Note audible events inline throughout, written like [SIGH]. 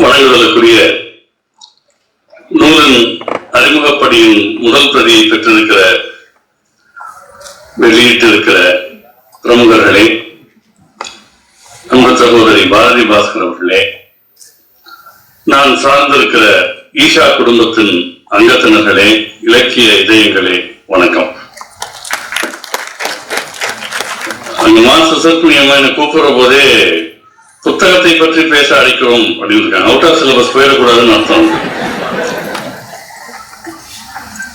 வழங்குதலுக்குரிய நூலின் அறிமுகப்படியின் முதல் பிரதியை பெற்றிருக்கிற வெளியிட்டிருக்கிற பிரமுகர்களே அன்பு சகோதரி பாரதி பாஸ்கர் அவர்களே நான் சார்ந்திருக்கிற ஈஷா குடும்பத்தின் அங்கத்தினர்களே இலக்கிய இதயங்களே வணக்கம். அந்த மாச சத்மியமா என்னை கூப்பிடுற போதே புத்தகத்தை பற்றி பேச அழைக்கிறோம் அப்படின்னு இருக்காங்க அவுட் ஆஃப் சிலபஸ் போயிடக்கூடாதுன்னு அர்த்தம்.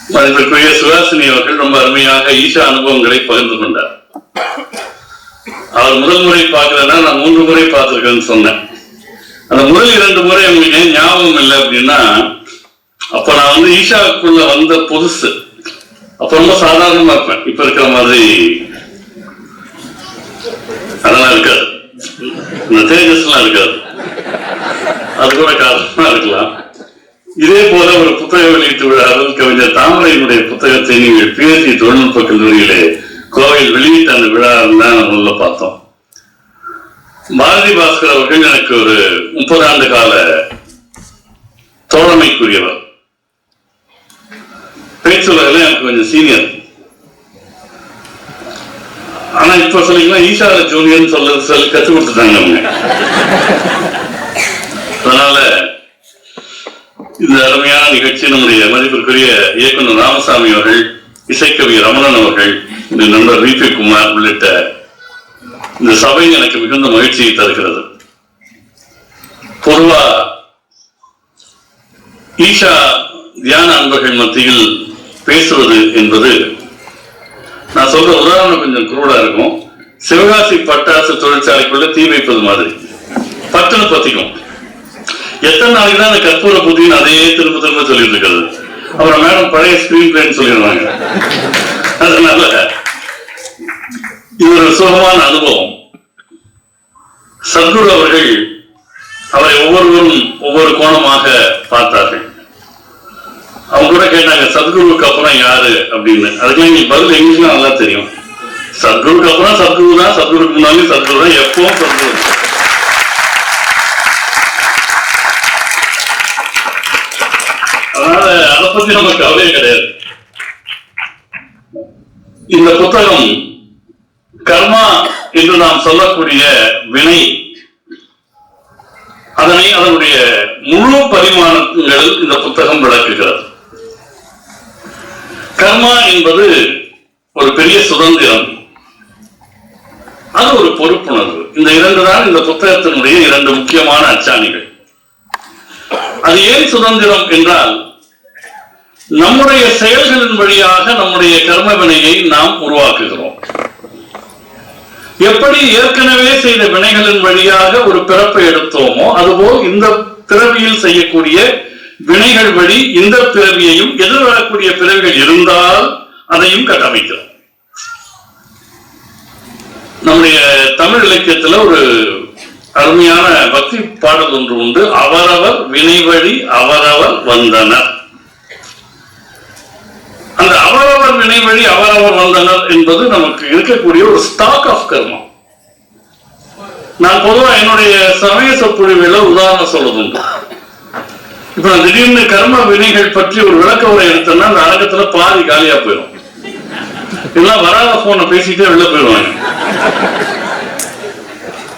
மதிப்பிற்குரிய சுகாசினி அவர்கள் ரொம்ப அருமையாக ஈஷா அனுபவங்களை பகிர்ந்து கொண்டார். அவர் முதல் முறை பார்க்கலன்னா நான் மூன்று முறை பார்த்திருக்கேன்னு சொன்னேன். அந்த முதல் இரண்டு முறை உங்களுக்கு ஏன் ஞாபகம் இல்லை அப்படின்னா அப்ப நான் வந்து ஈஷாவுக்குள்ள வந்த புதுசு. அப்ப ரொம்ப சாதாரணமா இருப்பேன். இப்ப இருக்கிற மாதிரி. அதெல்லாம் இருக்காது. தேஜஸ்லாம் இருக்காது. அது கூட காரணமா இருக்கலாம். இதே போல ஒரு புத்தக வெளியீட்டு விழாவில் கவிஞர் தாமரையினுடைய புத்தகத்தை நீங்கள் பிஎஸ்சி தொழில்நுட்ப கல்லூரியிலே கோவையில் வெளியிட்ட அந்த விழா தான் முதல்ல பார்த்தோம். பாரதி பாஸ்கர் அவர்கள் எனக்கு ஒரு முப்பது ஆண்டு கால தோழமைக்குரியவர். பேச்சுலகில் எனக்கு கொஞ்சம் சீனியர். ஆனா இப்ப சொன்னீங்கன்னா ஈஷா ஜூனியர் சொல்ல சொல்லி கத்து கொடுத்துட்டாங்க அவங்க. அதனால இந்த அருமையான நிகழ்ச்சி நம்முடைய மதிப்பிற்குரிய இயக்குனர் ராமசாமி அவர்கள் இசைக்கவி ரமணன் அவர்கள் இந்த நண்பர் வி பி குமார் உள்ளிட்ட இந்த சபை எனக்கு மிகுந்த மகிழ்ச்சியை தருகிறது. பொதுவா ஈஷா தியான அன்பர்கள் மத்தியில் பேசுவது என்பது நான் சொல்ற உதாரணம் கொஞ்சம் குரூடா இருக்கும். சிவகாசி பட்டாசு தொழிற்சாலைக்குள்ள தீ வைப்பது மாதிரி. பட்டுன்னு பத்திக்கும். எத்தனை நாளைக்கு தான் அந்த கற்பூர புதின்னு அதையே திரும்ப திரும்ப சொல்லிட்டு இருக்கிறது அப்புறம் மேடம் பழைய ஸ்கிரீன் பிளேன்னு சொல்லிடுவாங்க அதனால இது ஒரு சுகமான அனுபவம். சத்குரு அவர்கள் அவரை ஒவ்வொருவரும் ஒவ்வொரு கோணமாக பார்த்தார்கள். அவங்க கூட கேட்டாங்க சத்குரு யாரு அப்படின்னு. அதுக்கெல்லாம் எங்களுக்கு பதில் எங்களுக்கு நல்லா தெரியும். சத்குருக்கு அப்புறம் சத்குரு தான் சத்குருக்கு முன்னாலே சத்குரு தான் எப்பவும் சத்குரு. அதனால அதை பத்தி நம்ம கவலையே கிடையாது. இந்த புத்தகம் கர்மா என்று நாம் சொல்லக்கூடிய வினை அதனை அதனுடைய முழு பரிமாணங்கள் இந்த புத்தகம் விளக்குகிறது. கர்மா என்பது ஒரு பெரிய சுதந்திரம். அது ஒரு பொறுப்புணர்வு. இந்த இரண்டு தான் இந்த புத்தகத்தினுடைய இரண்டு முக்கியமான அச்சாணிகள். அது ஏன் சுதந்திரம் என்றால் நம்முடைய செயல்களின் வழியாக நம்முடைய கர்ம வினையை நாம் உருவாக்குகிறோம். எப்படி ஏற்கனவே செய்த வினைகளின் வழியாக ஒரு பிறப்பை எடுத்தோமோ அதுபோல் இந்த பிறவியில் செய்யக்கூடிய வினைகள் வழி இந்த பிறவியையும் எதிர்வரக்கூடிய பிறவிகள் இருந்தால் அதையும் கட்டமைக்கிறோம். நம்முடைய தமிழ் இலக்கியத்துல ஒரு அருமையான பக்தி பாடல் ஒன்று உண்டு. அவரவர் வினை வழி அவரவர் வந்தனர். அந்த அவரவர் வினை வழி அவரவர் வந்தனர் என்பது நமக்கு இருக்கக்கூடிய ஒரு ஸ்டாக் ஆஃப் கர்மம் நான் பொதுவாக என்னுடைய சமய சொற்பொழிவுல உதாரணம் சொல்லுதுண்டு இப்ப நான் திடீர்னு கர்ம வினைகள் பற்றி ஒரு விளக்க உரை எடுத்தேன்னா அந்த அடக்கத்துல பாதி காலியா போயிடும் எல்லாம் வராத போன பேசிட்டே வெளில போயிடுவாங்க.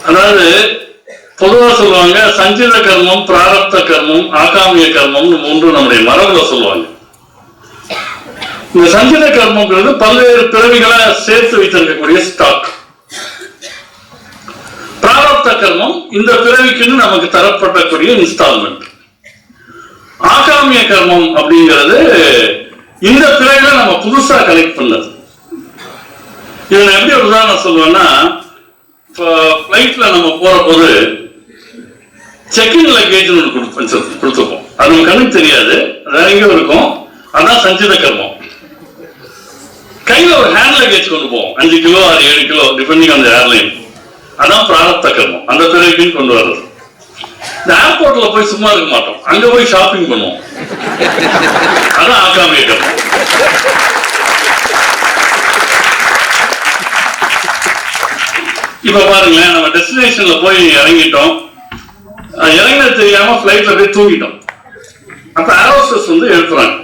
அதாவது பொதுவா சொல்லுவாங்க சஞ்சித கர்மம் பிராரப்த கர்மம் ஆகாமிய கர்மம்னு மூன்று நம்முடைய மரபுல சொல்லுவாங்க. இந்த சஞ்சித கர்மங்கிறது பல்வேறு பிறவிகளை சேர்த்து வைத்திருக்கக்கூடிய ஸ்டாக் பிராரப்த கர்மம் இந்த பிறவிக்குன்னு நமக்கு தரப்பட்டக்கூடிய இன்ஸ்டால்மெண்ட் ஆகாமிய கர்மம் அப்படிங்கிறது இந்த துறையில நம்ம புதுசா கலெக்ட் பண்ணது. இதை நான் எப்படி ஒரு உதாரணம் சொல்லுவேன்னா இப்போ ஃப்ளைட்ல நம்ம போற போது செக்கிங் லக்கேஜ் ஒன்று கொடுத்து கொடுத்துருப்போம். அது நம்ம கண்ணுக்கு தெரியாது. அது எங்கேயும் இருக்கும். அதான் சஞ்சித கர்மம். கையில ஒரு ஹேண்ட் லக்கேஜ் கொண்டு போவோம். அஞ்சு கிலோ ஆறு ஏழு கிலோ டிபெண்டிங் அந்த ஏர்லைன் அதான் பிராரப்த கர்மம். அந்த பிறவிக்குன்னு கொண்டு வர்றது. இந்த ஏர்போர்ட்ல போய் சும்மா இருக்க மாட்டோம். அங்க போய் ஷாப்பிங் பண்ணுவோம். அதான் ஆகாமிய இப்ப பாருங்களேன் நம்ம டெஸ்டினேஷன்ல போய் இறங்கிட்டோம். இறங்கின தெரியாம பிளைட்ல போய் தூங்கிட்டோம். அப்ப ஏரோஸ்டஸ் வந்து எழுப்புறாங்க.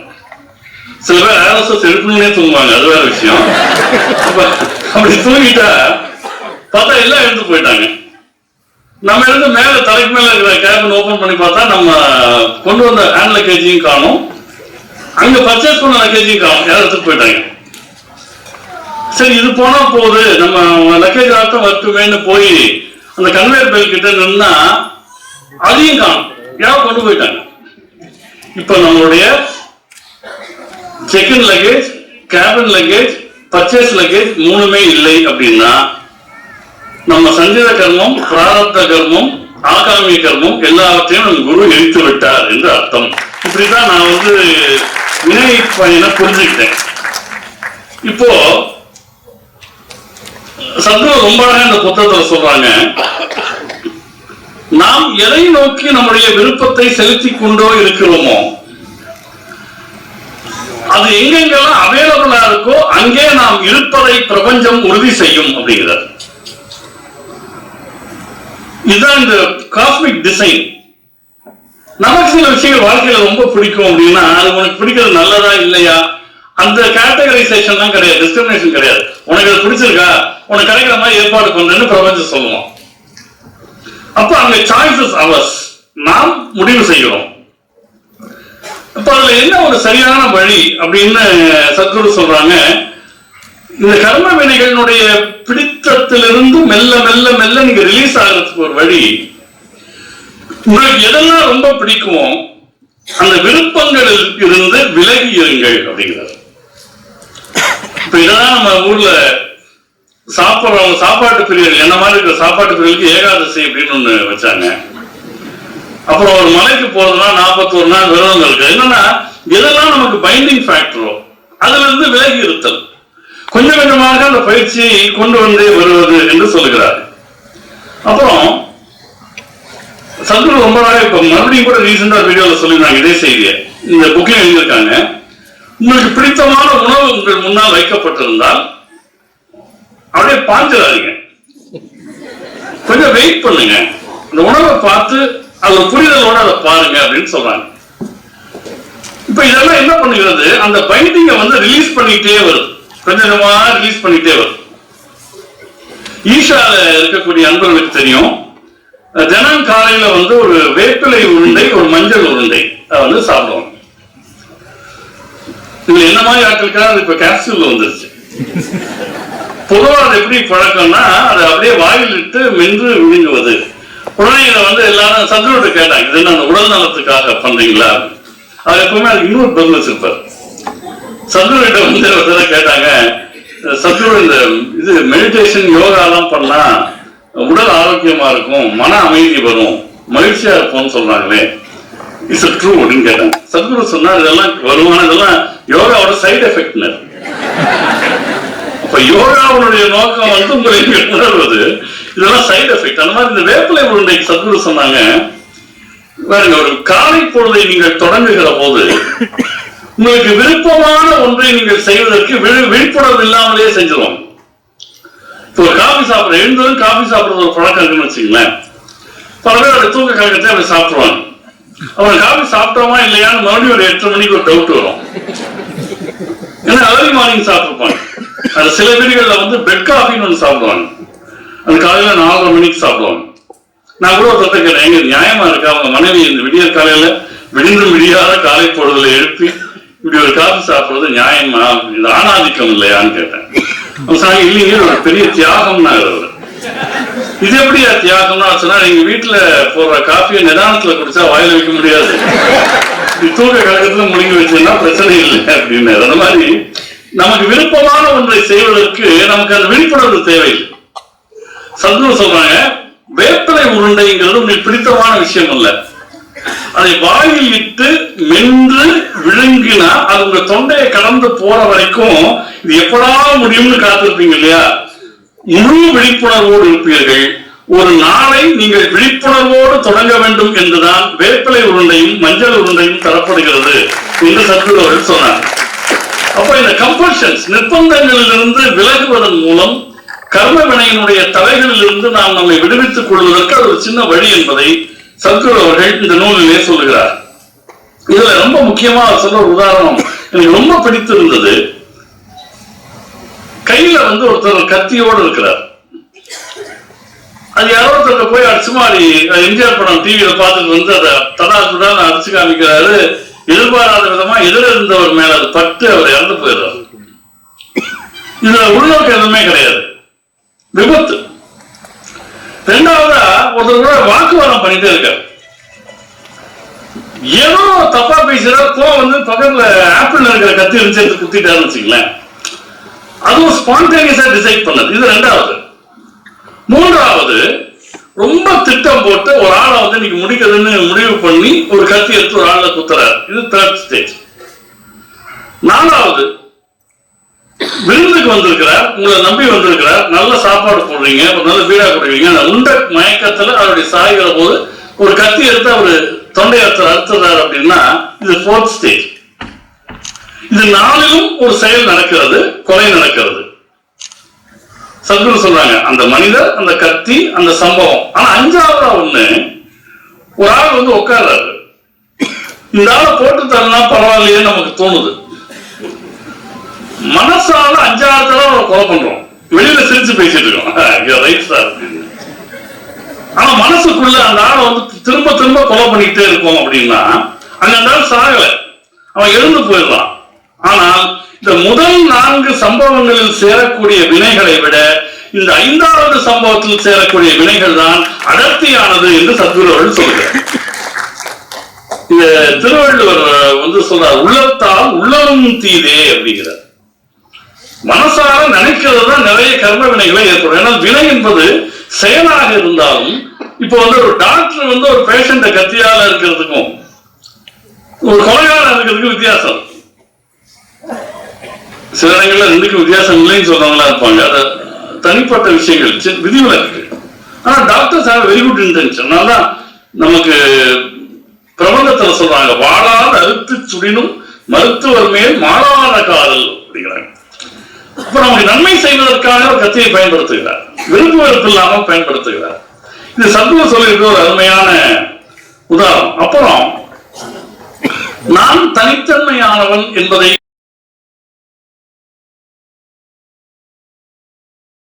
சில பேர் ஏரோஸ்டஸ் எழுப்பணும்னே தூங்குவாங்க. அது வேற விஷயம். அப்படி தூங்கிட்டா பார்த்தா எல்லாம் எழுந்து போயிட்டாங்க. நம்ம இருந்து மேல தலைக்கு மேல இருக்கிற கேபின் ஓபன் பண்ணி பார்த்தா நம்ம கொண்டு வந்த ஹேண்ட் லக்கேஜையும் காணும். அங்க பர்ச்சேஸ் பண்ண லக்கேஜையும் காணும். யாரும் எடுத்துட்டு போயிட்டாங்க. சரி இது போனா போகுது. நம்ம லக்கேஜ் ஆட்டம் வரட்டுமேனு போய் அந்த கன்வேயர் பெல் கிட்ட நின்னா அதையும் காணும். யாரோ கொண்டு போயிட்டாங்க. இப்ப நம்மளுடைய second luggage cabin luggage purchase luggage மூணுமே இல்லை அப்படின்னா நம்ம சஞ்சித கர்மம் பிராரத்த கர்மம் ஆகாமிய கர்மம் எல்லாவற்றையும் நம் குரு எரித்து விட்டார் என்று அர்த்தம். இப்படிதான் நான் வந்து வினை பயனை புரிஞ்சுக்கிட்டேன். இப்போ சத்குரு ரொம்ப அழகா இந்த புத்தகத்துல சொல்றாங்க நாம் எதை நோக்கி நம்முடைய விருப்பத்தை செலுத்திக் கொண்டோ இருக்கிறோமோ அது எங்கெங்கெல்லாம் அவைலபிளா இருக்கோ அங்கே நாம் இருப்பதை பிரபஞ்சம் உறுதி செய்யும் அப்படிங்கிறார். இதுதான் இந்த காஸ்மிக் டிசைன் நமக்கு சில விஷயங்கள் வாழ்க்கையில ரொம்ப பிடிக்கும் அப்படின்னா அது உனக்கு பிடிக்கிறது நல்லதா இல்லையா? அந்த கேட்டகரைசேஷன் தான் கிடையாது டிஸ்கிரிமினேஷன் கிடையாது. உனக்கு அது பிடிச்சிருக்கா? உனக்கு கிடைக்கிற மாதிரி ஏற்பாடு பண்றேன்னு பிரபஞ்சம் சொல்லுவோம் அப்ப அங்க சாய்ஸஸ் அவர்ஸ் நாம் முடிவு செய்கிறோம். இப்ப அதுல என்ன ஒரு சரியான வழி அப்படின்னு சத்குரு சொல்றாங்க? இந்த கர்ம வினைகளினுடைய பிடித்தத்திலிருந்து மெல்ல மெல்ல மெல்ல நீங்க ரிலீஸ் ஆகிறதுக்கு ஒரு வழி உங்களுக்கு எதெல்லாம் ரொம்ப பிடிக்குமோ அந்த விருப்பங்களில் இருந்து விலகி இருங்கள் அப்படிங்கிறார். இப்ப இதெல்லாம் நம்ம ஊர்ல சாப்பிடுறவங்க சாப்பாட்டு பிரியர்கள் என்ன மாதிரி இருக்கிற சாப்பாட்டு பிரியர்களுக்கு ஏகாதசி அப்படின்னு ஒண்ணு வச்சாங்க. அப்புறம் ஒரு மலைக்கு போறதுனா நாற்பத்தோரு நாள் விரதம் இருக்கு. என்னன்னா எதெல்லாம் நமக்கு பைண்டிங் ஃபேக்டரோ அதுல இருந்து விலகி இருத்தல். கொஞ்சம் கொஞ்சமாக அந்த பயிற்சியை கொண்டு வந்து வருவது என்று சொல்லுகிறார். அப்புறம் சத்குரு ரொம்ப நாளா இப்போ மறுபடியும் கூட ரீசெண்டா வீடியோல சொல்லியிருந்தாங்க இதே செய்தியை. இந்த புக்கில் எழுதியிருக்காங்க. உங்களுக்கு பிடித்தமான உணவு உங்கள் முன்னால் வைக்கப்பட்டிருந்தால் அப்படியே பாஞ்சிடாதீங்க. கொஞ்சம் வெயிட் பண்ணுங்க. அந்த உணவை பார்த்து அது ஒரு புரிதலோட அதை பாருங்க அப்படின்னு சொல்றாங்க. இப்ப இதெல்லாம் என்ன பண்ணுகிறது? அந்த பைண்டிங்கை வந்து ரிலீஸ் பண்ணிட்டே வருது. கொஞ்சம் கொஞ்சமா ரிலீஸ் பண்ணிட்டே வரும். ஈஷால இருக்கக்கூடிய அன்பர்களுக்கு தெரியும். தினம் காலையில வந்து ஒரு வேப்பிலை உருண்டை ஒரு மஞ்சள் உருண்டை அதை வந்து சாப்பிடுவாங்க. இதுல என்ன மாதிரி ஆட்களுக்காக அது இப்ப கேப்சூல் வந்துருச்சு. பொதுவாக அது எப்படி பழக்கம்னா அதை அப்படியே வாயில் இட்டு மென்று விழுங்குவது. உடனே இதை வந்து எல்லாரும் சத்ருவிட்ட கேட்டாங்க இது என்ன உடல் நலத்துக்காக பண்றீங்களா? அது எப்பவுமே அதுக்கு இன்னொரு பதில் வச்சிருப்பாரு. சத்ருவிட்ட வந்து ஒரு கேட்டாங்க சத்ரு இந்த இது மெடிடேஷன் யோகாலாம் பண்ணா உடல் ஆரோக்கியமா இருக்கும் மன அமைதி வரும் மகிழ்ச்சியா இருப்போம்னு சொல்றாங்களே. இட்ஸ் ட்ரூ அப்படின்னு கேட்டாங்க. சத்குரு சொன்னார் இதெல்லாம் வருமான இதெல்லாம் யோகாவோட சைடு எஃபெக்ட்னு அப்ப யோகாவுடைய நோக்கம் வந்து உங்களை உணர்வது இதெல்லாம் சைடு எஃபெக்ட் அந்த மாதிரி இந்த வேப்பிலை உருண்டைக்கு சத்குரு சொன்னாங்க. பாருங்க ஒரு காலை பொழுதை நீங்கள் தொடங்குகிற போது உங்களுக்கு விருப்பமான ஒன்றை நீங்கள் செய்வதற்கு விழிப்புணர்வு இல்லாமலே செஞ்சிருவோம் இப்போ காபி சாப்பிட எழுந்ததும் காபி சாப்பிடுறது ஒரு பழக்கம் இருக்குன்னு வச்சுங்களேன் பல பேர் தூக்க கழகத்தை அப்படி சாப்பிடுவாங்க அவங்க காபி சாப்பிட்டோமா இல்லையான்னு மறுபடியும் ஒரு எட்டு மணிக்கு ஒரு டவுட் வரும். ஏன்னா ஏர்லி மார்னிங் சாப்பிட்டுருப்பாங்க. அது சில வீடுகளில் வந்து பெட் காஃபின்னு ஒன்று சாப்பிடுவாங்க. அது காலையில நாலரை மணிக்கு சாப்பிடுவாங்க. நான் கூட ஒருத்தர் கேட்டேன் எங்க நியாயமா இருக்கா? அவங்க மனைவி இந்த விடியற் காலையில விடிந்தும் விடியாத காலை பொழுதுல எழுப்பி இப்படி ஒரு காஃபி சாப்பிடுறது நியாயமா? இது ஆணாதிக்கம் இல்லையான்னு கேட்டேன். அவங்க இல்லைங்க ஒரு பெரிய தியாகம்னா இருக்கு இது எப்படியா தியாகம்னா? சொன்னா நீங்க வீட்டுல போடுற காஃபியை நிதானத்துல குடிச்சா வாயில வைக்க முடியாது. நீ தூக்க கழகத்துல முழுங்கி வச்சீங்கன்னா பிரச்சனை இல்லை அப்படின்னு அந்த மாதிரி நமக்கு விருப்பமான ஒன்றை செய்வதற்கு நமக்கு அந்த விழிப்புணர்வு தேவையில்லை. சந்தோஷம் சொல்றாங்க வேப்பிலை உருண்டைங்கிறது உங்களுக்கு பிடித்தமான விஷயம் இல்லை அதை வாயில் விட்டு மென்று விழுங்கினா அது உங்க தொண்டையை கடந்து போற வரைக்கும் இது எப்படா முடியும்னு காத்திருப்பீங்க இல்லையா? முழு விழிப்புணர்வோடு இருப்பீர்கள். ஒரு நாளை நீங்கள் விழிப்புணர்வோடு தொடங்க வேண்டும் என்றுதான் வேப்பிலை உருண்டையும் மஞ்சள் உருண்டையும் தரப்படுகிறது என்று சத்குரு அவர்கள் சொன்னார். அப்ப இந்த கம்பல்ஷன்ஸ் நிர்பந்தங்களிலிருந்து விலகுவதன் மூலம் கர்ம வினையினுடைய தலைகளிலிருந்து நாம் நம்மை விடுவித்துக் கொள்வதற்கு அது ஒரு சின்ன வழி என்பதை சத்குரு அவர்கள் இந்த நூலிலே சொல்லுகிறார். இதுல ரொம்ப முக்கியமா சொல்ல சொல்ற ஒரு உதாரணம் எனக்கு ரொம்ப பிடித்திருந்தது. கையில வந்து ஒருத்தர் கத்தியோடு இருக்கிறார். அது யாரோ ஒருத்தர் போய் அடிச்சு மாறி எம்ஜிஆர் படம் டிவியில பார்த்துட்டு வந்து அதை தடா துடான்னு அடிச்சு காமிக்கிறாரு. எதிர்பாராத விதமா எதிர இருந்தவர் மேல அது பட்டு அவர் இறந்து போயிடுறாரு. இதுல உள்நோக்கம் எதுவுமே கிடையாது. விபத்து. ரெண்டாவது ஒருத்தர் கூட வாக்குவாதம் பண்ணிட்டே இருக்காரு. ஏதோ தப்பா பேசுற கோவம் வந்து பக்கத்துல ஆப்பிள் இருக்கிற கத்தி இருந்துச்சு எடுத்து குத்திட்டாருன்னு வச்சுங்களேன் அதுவும் ஸ்பான்டேனியஸா டிசைட் பண்ணது. இது ரெண்டாவது. மூன்றாவது ரொம்ப திட்டம் போட்டு ஒரு ஆளை வந்து இன்னைக்கு முடிக்கிறதுன்னு முடிவு பண்ணி ஒரு கத்தி எடுத்து ஒரு ஆளை குத்துறாரு. இது தேர்ட் ஸ்டேஜ் நாலாவது விருந்துக்கு வந்திருக்கிறார் உங்களை நம்பி வந்திருக்கிறார். நல்ல சாப்பாடு போடுறீங்க ஒரு நல்ல வீடா கொடுக்குறீங்க. அந்த உண்ட மயக்கத்துல அவருடைய சாய்கிற போது ஒரு கத்தி எடுத்து அவர் தொண்டை அறுத்து அறுத்துறாரு அப்படின்னா இது ஃபோர்த் ஸ்டேஜ் இது நாளிலும் ஒரு செயல் நடக்கிறது கொலை நடக்கிறது. சத்குரு சொல்றாங்க அந்த மனிதர் அந்த கத்தி அந்த சம்பவம். ஆனா அஞ்சாவதா ஒண்ணு ஒரு ஆள் வந்து உட்கார்றாரு. இந்த ஆளை போட்டு தரலாம் பரவாயில்லையே நமக்கு தோணுது. மனசால அஞ்சாறு தடவை கொலை பண்றோம். வெளியில சிரிச்சு பேசிட்டு இருக்கோம். [LAUGHS] ரைட் சார் ஆனா மனசுக்குள்ள அந்த ஆளை வந்து திரும்ப திரும்ப கொலை பண்ணிக்கிட்டே இருக்கோம் அப்படின்னா அங்க அந்த ஆள் சாகல. அவன் எழுந்து போயிடலாம் ஆனால் இந்த முதல் நான்கு சம்பவங்களில் சேரக்கூடிய வினைகளை விட இந்த ஐந்தாவது சம்பவத்தில் சேரக்கூடிய வினைகள் தான் அடர்த்தியானது என்று சத்குரு அவர்கள் சொல்கிறார் இந்த திருவள்ளுவர் வந்து சொல்றார் உள்ளத்தால் உள்ளமும் தீதே அப்படிங்கிறார். மனசார நினைக்கிறது தான் நிறைய கர்ம வினைகளை ஏற்படும். ஏன்னா வினை என்பது செயலாக இருந்தாலும் இப்போ வந்து ஒரு டாக்டர் வந்து ஒரு பேஷண்ட கத்தியால இருக்கிறதுக்கும் ஒரு கொலையாளர் இருக்கிறதுக்கும் வித்தியாசம். சில இடங்கள்ல ரெண்டுக்கும் வித்தியாசம் இல்லைன்னு சொல்றவங்களா இருப்பாங்க. அது தனிப்பட்ட விஷயங்கள் சி- விதிவிலக்கு. ஆனா doctors have very good intention தான் நமக்கு பிரபந்தத்துல சொல்றாங்க வாழாத அறுத்து சுடினும் மருத்துவர் மேல் மாறாத காதல் அப்படிங்கிறாங்க. அப்ப நமக்கு நன்மை செய்வதற்காக ஒரு கத்தியை பயன்படுத்துகிறார். விருப்பு வெறுப்பு இல்லாமல் பயன்படுத்துகிறார். இது சத்துவ சொல்லியிருக்க ஒரு அருமையான உதாரணம். அப்புறம் நான் தனித்தன்மையானவன் என்பதை